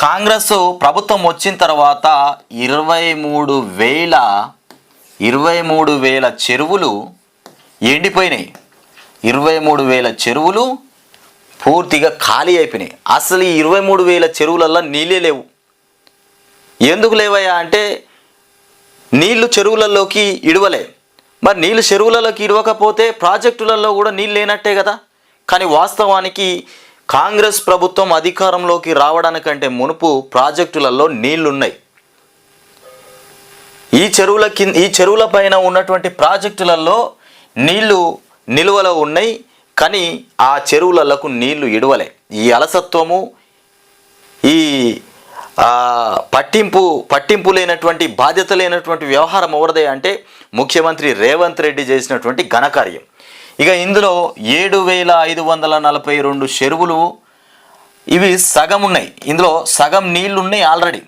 కాంగ్రెస్ ప్రభుత్వం వచ్చిన తర్వాత ఇరవై మూడు వేల ఇరవై మూడు వేల చెరువులు ఎండిపోయినాయి. ఇరవై మూడు వేల చెరువులు పూర్తిగా ఖాళీ అయిపోయినాయి. అసలు ఈ ఇరవై మూడు వేల చెరువులల్లో నీళ్ళే లేవు. ఎందుకు లేవయ్యా అంటే నీళ్ళు చెరువులలోకి ఇడవలే. మరి నీళ్ళు చెరువులలోకి ఇడవకపోతే ప్రాజెక్టులలో కూడా నీళ్ళు లేనట్టే కదా. కానీ వాస్తవానికి కాంగ్రెస్ ప్రభుత్వం అధికారంలోకి రావడానికంటే మునుపు ప్రాజెక్టులలో నీళ్ళున్నాయి. ఈ చెరువుల కింద ఈ చెరువుల పైన ఉన్నటువంటి ప్రాజెక్టులలో నీళ్ళు నిల్వలో ఉన్నాయి కానీ ఆ చెరువులకు నీళ్ళు ఇడవలే. ఈ అలసత్వము ఈ పట్టింపు పట్టింపు లేనటువంటి బాధ్యత లేనటువంటి వ్యవహారం ఎవరిదే అంటే ముఖ్యమంత్రి రేవంత్ రెడ్డి చేసినటువంటి ఘనకార్యం. ఇక ఇందులో ఏడు వేల ఐదు వందల నలభై రెండు చెరువులు ఇవి సగం ఉన్నాయి. ఇందులో సగం నీళ్ళు ఉన్నాయి ఆల్రెడీ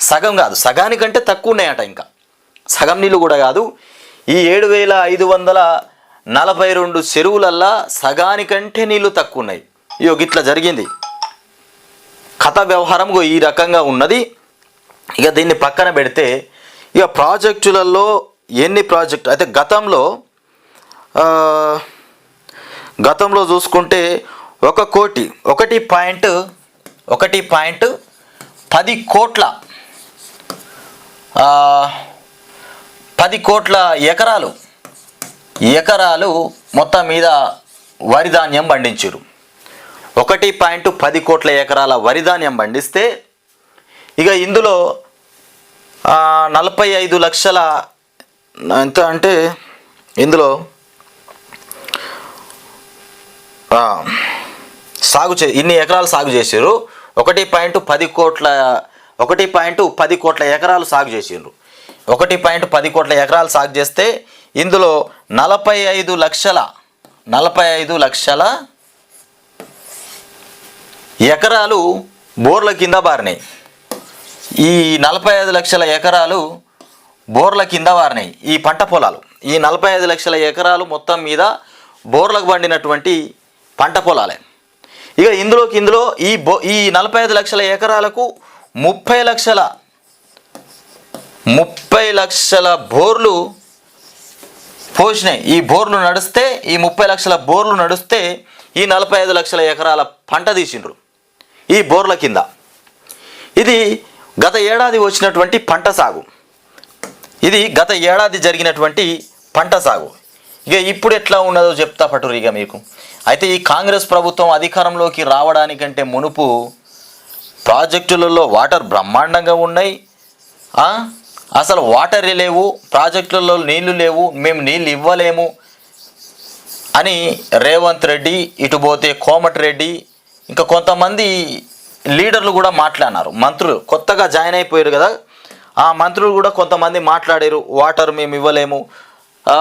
సగం కాదు సగానికంటే తక్కువ ఉన్నాయట ఇంకా. సగం నీళ్ళు కూడా కాదు. ఈ ఏడు వేల ఐదు వందల నలభై రెండు చెరువులల్లా సగానికంటే నీళ్ళు తక్కువ ఉన్నాయి. ఇయో ఇట్లా జరిగింది. కథ వ్యవహారం ఈ రకంగా ఉన్నది. ఇక దీన్ని పక్కన పెడితే ఇక ప్రాజెక్టులలో ఎన్ని ప్రాజెక్టు అయితే గతంలో గతంలో చూసుకుంటే ఒక కోటి ఒకటి పాయింట్ ఒకటి పాయింట్ పది కోట్ల పది కోట్ల ఎకరాలు ఎకరాలు మొత్తం మీద వరి ధాన్యం పండించారు ఒకటి పాయింట్ పది కోట్ల ఎకరాల వరి ధాన్యం పండిస్తే ఇక ఇందులో నలభై ఐదు లక్షల ఎంత అంటే ఇందులో ఆ, సాగు చే ఇన్ని ఎకరాలు సాగు చేసారు ఒకటి పాయింట్ పది కోట్ల ఒకటి పాయింట్ పది కోట్ల ఎకరాలు సాగు చేసిండ్రు ఒకటి పాయింట్ పది కోట్ల ఎకరాలు సాగు చేస్తే ఇందులో నలభై ఐదు లక్షల నలభై ఐదు లక్షల ఎకరాలు బోర్ల కింద బారినాయి ఈ నలభై ఐదు లక్షల ఎకరాలు బోర్ల కింద బారినాయి ఈ పంట పొలాలు. ఈ నలభై ఐదు లక్షల ఎకరాలు మొత్తం మీద బోర్లకు పండినటువంటి పంట పొలాలే. ఇక ఇందులోకి ఇందులో ఈ బో ఈ నలభై ఐదు లక్షల ఎకరాలకు ముప్పై లక్షల ముప్పై లక్షల బోర్లు పోసినాయి. ఈ బోర్లు నడిస్తే ఈ ముప్పై లక్షల బోర్లు నడిస్తే ఈ నలభై ఐదు లక్షల ఎకరాల పంట తీసిండ్రు. ఈ బోర్ల కింద. ఇది గత ఏడాది వచ్చినటువంటి పంట సాగు. ఇది గత ఏడాది జరిగినటువంటి పంట సాగు. ఇక ఇప్పుడు ఎట్లా ఉన్నదో చెప్తా పటురు ఇక మీకు. అయితే ఈ కాంగ్రెస్ ప్రభుత్వం అధికారంలోకి రావడానికంటే మునుపు ప్రాజెక్టులలో వాటర్ బ్రహ్మాండంగా ఉన్నాయి. అసలు వాటరే లేవు ప్రాజెక్టులలో నీళ్ళు లేవు మేము నీళ్ళు ఇవ్వలేము అని రేవంత్ రెడ్డి ఇటు పోతే కోమటి రెడ్డి ఇంకా కొంతమంది లీడర్లు కూడా మాట్లాడినారు. మంత్రులు కొత్తగా జాయిన్ అయిపోయారు కదా. ఆ మంత్రులు కూడా కొంతమంది మాట్లాడారు వాటర్ మేము ఇవ్వలేము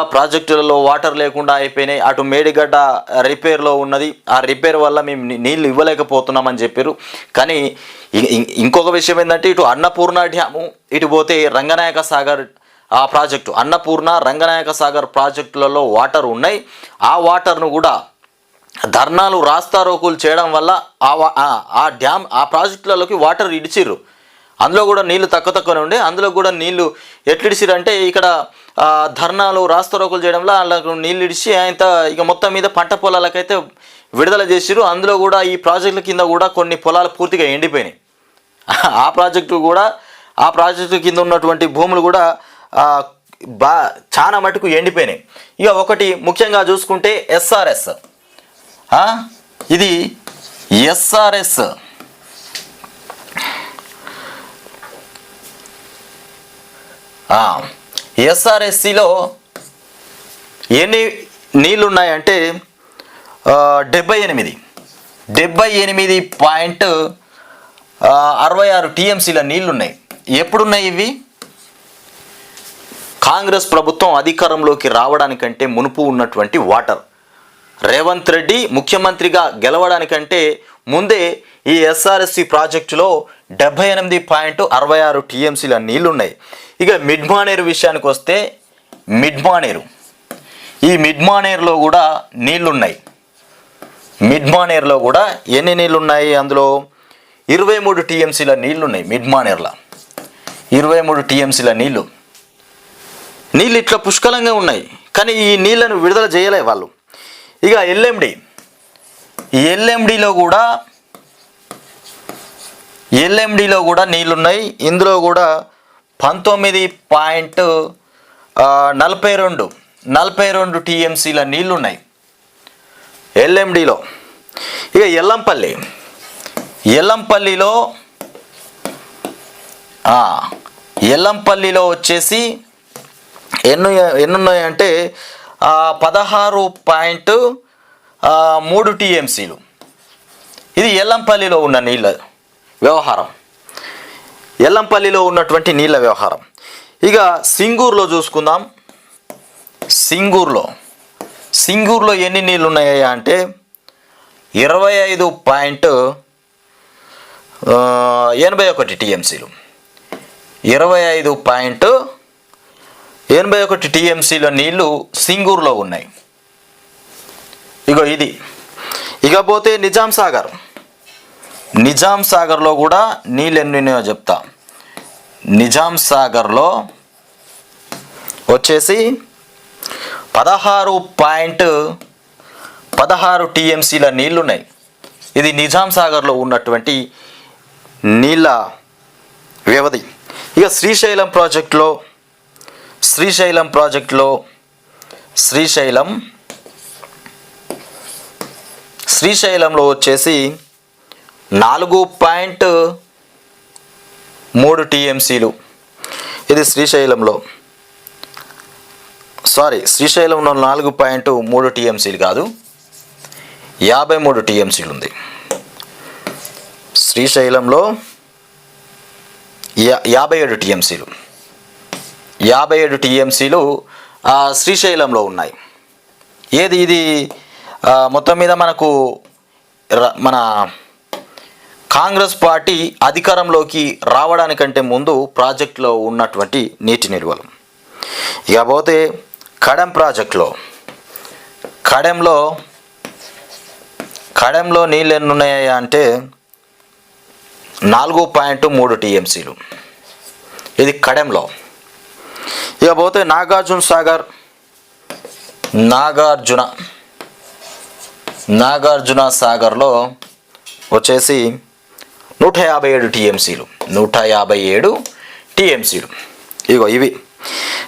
ప్రాజెక్టులలో వాటర్ లేకుండా అయిపోయినాయి. అటు మేడిగడ్డ రిపేర్లో ఉన్నది. ఆ రిపేర్ వల్ల మేము నీళ్ళు ఇవ్వలేకపోతున్నామని చెప్పారు కానీ ఇంకొక విషయం ఏంటంటే ఇటు అన్నపూర్ణ డ్యాము ఇటు పోతే రంగనాయక సాగర్ ఆ ప్రాజెక్టు. అన్నపూర్ణ రంగనాయక సాగర్ ప్రాజెక్టులలో వాటర్ ఉన్నాయి. ఆ వాటర్ను కూడా ధర్నాలు రాస్తారోకులు చేయడం వల్ల ఆ వా- ఆ- డ్యామ్ ఆ ప్రాజెక్టులలోకి వాటర్ ఇడిచిర్రు. అందులో కూడా నీళ్ళు తక్కువ తక్కువనే ఉండే. అందులో కూడా నీళ్ళు ఎట్లిడిచిర్రు అంటే ఇక్కడ ధర్నాలు రాస్తారోకులు చేయడంలో వాళ్ళకు నీళ్ళు ఇడిచి ఆయన ఇక మొత్తం మీద పంట పొలాలకైతే విడుదల చేసిర్రు. అందులో కూడా ఈ ప్రాజెక్టుల కింద కూడా కొన్ని పొలాలు పూర్తిగా ఎండిపోయినాయి. ఆ ప్రాజెక్టు కూడా ఆ ప్రాజెక్టు కింద ఉన్నటువంటి భూములు కూడా బా చాలా మటుకు ఎండిపోయినాయి. ఇక ఒకటి ముఖ్యంగా చూసుకుంటే ఎస్ఆర్ఎస్. ఇది ఎస్ఆర్ఎస్. ఎస్ఆర్ఎస్సిలో ఎన్ని నీళ్ళు ఉన్నాయంటే డెబ్బై ఎనిమిది. డెబ్బై ఎనిమిది పాయింట్ అరవై ఆరు టీఎంసీల నీళ్ళు ఉన్నాయి ఎప్పుడున్నాయి ఇవి? కాంగ్రెస్ ప్రభుత్వం అధికారంలోకి రావడానికంటే మునుపు ఉన్నటువంటి వాటర్. రేవంత్ రెడ్డి ముఖ్యమంత్రిగా గెలవడానికంటే ముందే ఈ ఎస్ఆర్ఎస్సి ప్రాజెక్టులో డెబ్బై ఎనిమిది పాయింట్ అరవై ఆరు టీఎంసీల నీళ్ళున్నాయి. ఇక మిడ్మానేరు విషయానికి వస్తే మిడ్మానేరు. ఈ మిడ్మానేర్లో కూడా నీళ్ళున్నాయి. మిడ్మానేరులో కూడా ఎన్ని నీళ్ళు ఉన్నాయి అందులో? ఇరవై మూడు టీఎంసీల నీళ్ళు ఉన్నాయి ఇరవై మూడు టీఎంసీల నీళ్ళు. నీళ్ళు ఇట్లా పుష్కలంగా ఉన్నాయి కానీ ఈ నీళ్ళను విడుదల చేయలే వాళ్ళు. ఇక ఎల్ఎండి. ఎల్ఎండిలో కూడా ఎల్ఎండిలో కూడా నీళ్ళున్నాయి ఇందులో కూడా పంతొమ్మిది పాయింట్ నలభై రెండు నలభై రెండు టీఎంసీల నీళ్ళున్నాయి ఎల్ఎండిలో. ఇక ఎల్లంపల్లి. ఎల్లంపల్లిలో ఎల్లంపల్లిలో వచ్చేసి ఎన్ని ఎన్నున్నాయంటే పదహారు పాయింట్ మూడు టీఎంసీలు. ఇది ఎల్లంపల్లిలో ఉన్న నీళ్ళు వ్యవహారం. ఎల్లంపల్లిలో ఉన్నటువంటి నీళ్ళ వ్యవహారం. ఇక సింగూరులో చూసుకుందాం. సింగూరులో. సింగూరులో ఎన్ని నీళ్ళు ఉన్నాయా అంటే ఇరవై ఐదు పాయింట్ ఎనభై ఒకటి టీఎంసీలు. ఇరవై ఐదు పాయింట్ ఎనభై ఒకటి టీఎంసీల నీళ్ళు సింగూరులో ఉన్నాయి. ఇగో ఇది. ఇకపోతే నిజాం సాగర్. నిజాం సాగర్లో కూడా నీళ్ళు ఎన్ని ఉన్నాయో చెప్తా. నిజాం సాగర్లో వచ్చేసి పదహారు పాయింట్ పదహారు టీఎంసీల నీళ్ళు ఉన్నాయి ఇది నిజాం సాగర్లో ఉన్నటువంటి నీళ్ళ వ్యవధి. ఇక శ్రీశైలం ప్రాజెక్టులో శ్రీశైలం ప్రాజెక్టులో శ్రీశైలం శ్రీశైలంలో వచ్చేసి నాలుగు పాయింట్ మూడు టీఎంసీలు. ఇది శ్రీశైలంలో. సారీ శ్రీశైలంలో నాలుగు పాయింట్ మూడు టీఎంసీలు కాదు. యాభై మూడు టీఎంసీలు ఉంది శ్రీశైలంలో యా యాభై ఏడు టీఎంసీలు. యాభై ఏడు టీఎంసీలు శ్రీశైలంలో ఉన్నాయి. ఏది ఇది మొత్తం మీద మనకు ర- మన కాంగ్రెస్ పార్టీ అధికారంలోకి రావడానికంటే ముందు ప్రాజెక్టులో ఉన్నటువంటి నీటి నిల్వలు. ఇక పోతే కడెం ప్రాజెక్టులో కడెంలో కడెంలో నీళ్ళు ఎన్ని ఉన్నాయా అంటే నాలుగు పాయింట్ మూడు టీఎంసీలు. ఇది కడెంలో. ఇక పోతే నాగార్జున సాగర్ నాగార్జున నాగార్జున సాగర్లో వచ్చేసి నూట యాభై ఏడు టీఎంసీలు. నూట యాభై ఏడు టీఎంసీలు. ఇగో ఇవి.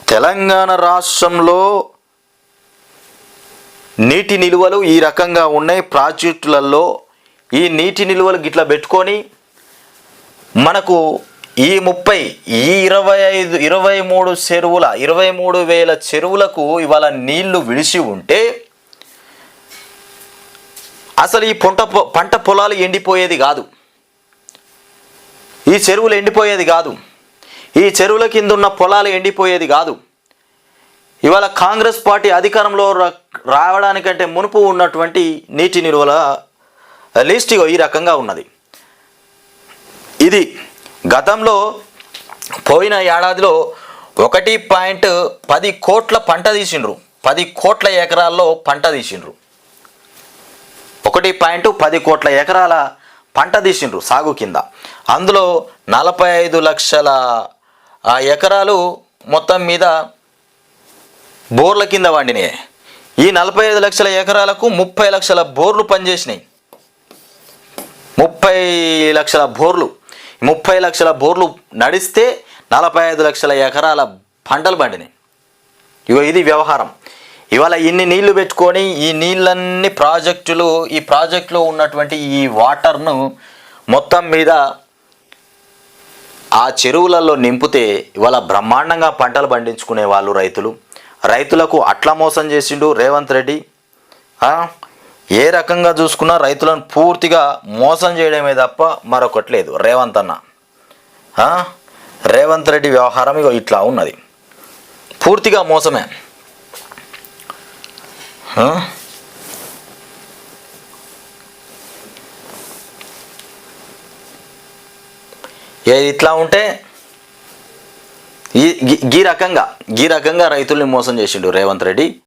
తెలంగాణ రాష్ట్రంలో నీటి నిలువలు ఈ రకంగా ఉన్నాయి. ప్రాజెక్టులలో ఈ నీటి నిలువలు గిట్లా పెట్టుకొని మనకు ఈ ముప్పై ఈ ఇరవై ఐదు ఇరవై మూడు చెరువుల ఇరవై మూడు వేల చెరువులకు ఇవాళ నీళ్ళు విడిచి ఉంటే అసలు ఈ పంట పొ- పంట పొలాలు ఎండిపోయేది కాదు. ఈ చెరువులు ఎండిపోయేది కాదు. ఈ చెరువుల కింద ఉన్న పొలాలు ఎండిపోయేది కాదు. ఇవాళ కాంగ్రెస్ పార్టీ అధికారంలో రా- రావడానికంటే మునుపు ఉన్నటువంటి నీటి నిల్వల లిస్ట్ ఈ రకంగా ఉన్నది. ఇది గతంలో పోయిన ఏడాదిలో ఒకటి పాయింట్ పది కోట్ల పంట తీసిండ్రు. పది కోట్ల ఎకరాల్లో పంట తీసిండ్రు. ఒకటి పాయింట్ పది కోట్ల ఎకరాల పంట తీసిండ్రు సాగు కింద. అందులో నలభై ఐదు లక్షల ఎకరాలు మొత్తం మీద బోర్ల కింద వండినాయి. ఈ నలభై ఐదు లక్షల ఎకరాలకు ముప్పై లక్షల బోర్లు పనిచేసినాయి. ముప్పై లక్షల బోర్లు. ముప్పై లక్షల బోర్లు నడిస్తే నలభై ఐదు లక్షల ఎకరాల పంటలు పండినాయి. ఇగో ఇది వ్యవహారం. ఇవాళ ఇన్ని నీళ్ళు పెట్టుకొని ఈ నీళ్ళన్ని ప్రాజెక్టులు ఈ ప్రాజెక్టులో ఉన్నటువంటి ఈ వాటర్ను మొత్తం మీద ఆ చెరువులలో నింపితే ఇవాళ బ్రహ్మాండంగా పంటలు పండించుకునే వాళ్ళు రైతులు. రైతులకు అట్లా మోసం చేసిండు రేవంత్ రెడ్డి. ఏ రకంగా చూసుకున్నా రైతులను పూర్తిగా మోసం చేయడమే తప్ప మరొకటి లేదు. రేవంత్ అన్న. రేవంత్ రెడ్డి వ్యవహారం ఇక ఇట్లా ఉన్నది. పూర్తిగా మోసమే. ఏది ఏ ఇట్లా ఉంటే ఈ గీ- గీ రకంగా గీ రకంగా రైతుల్ని మోసం చేసిండు రేవంత్ రెడ్డి.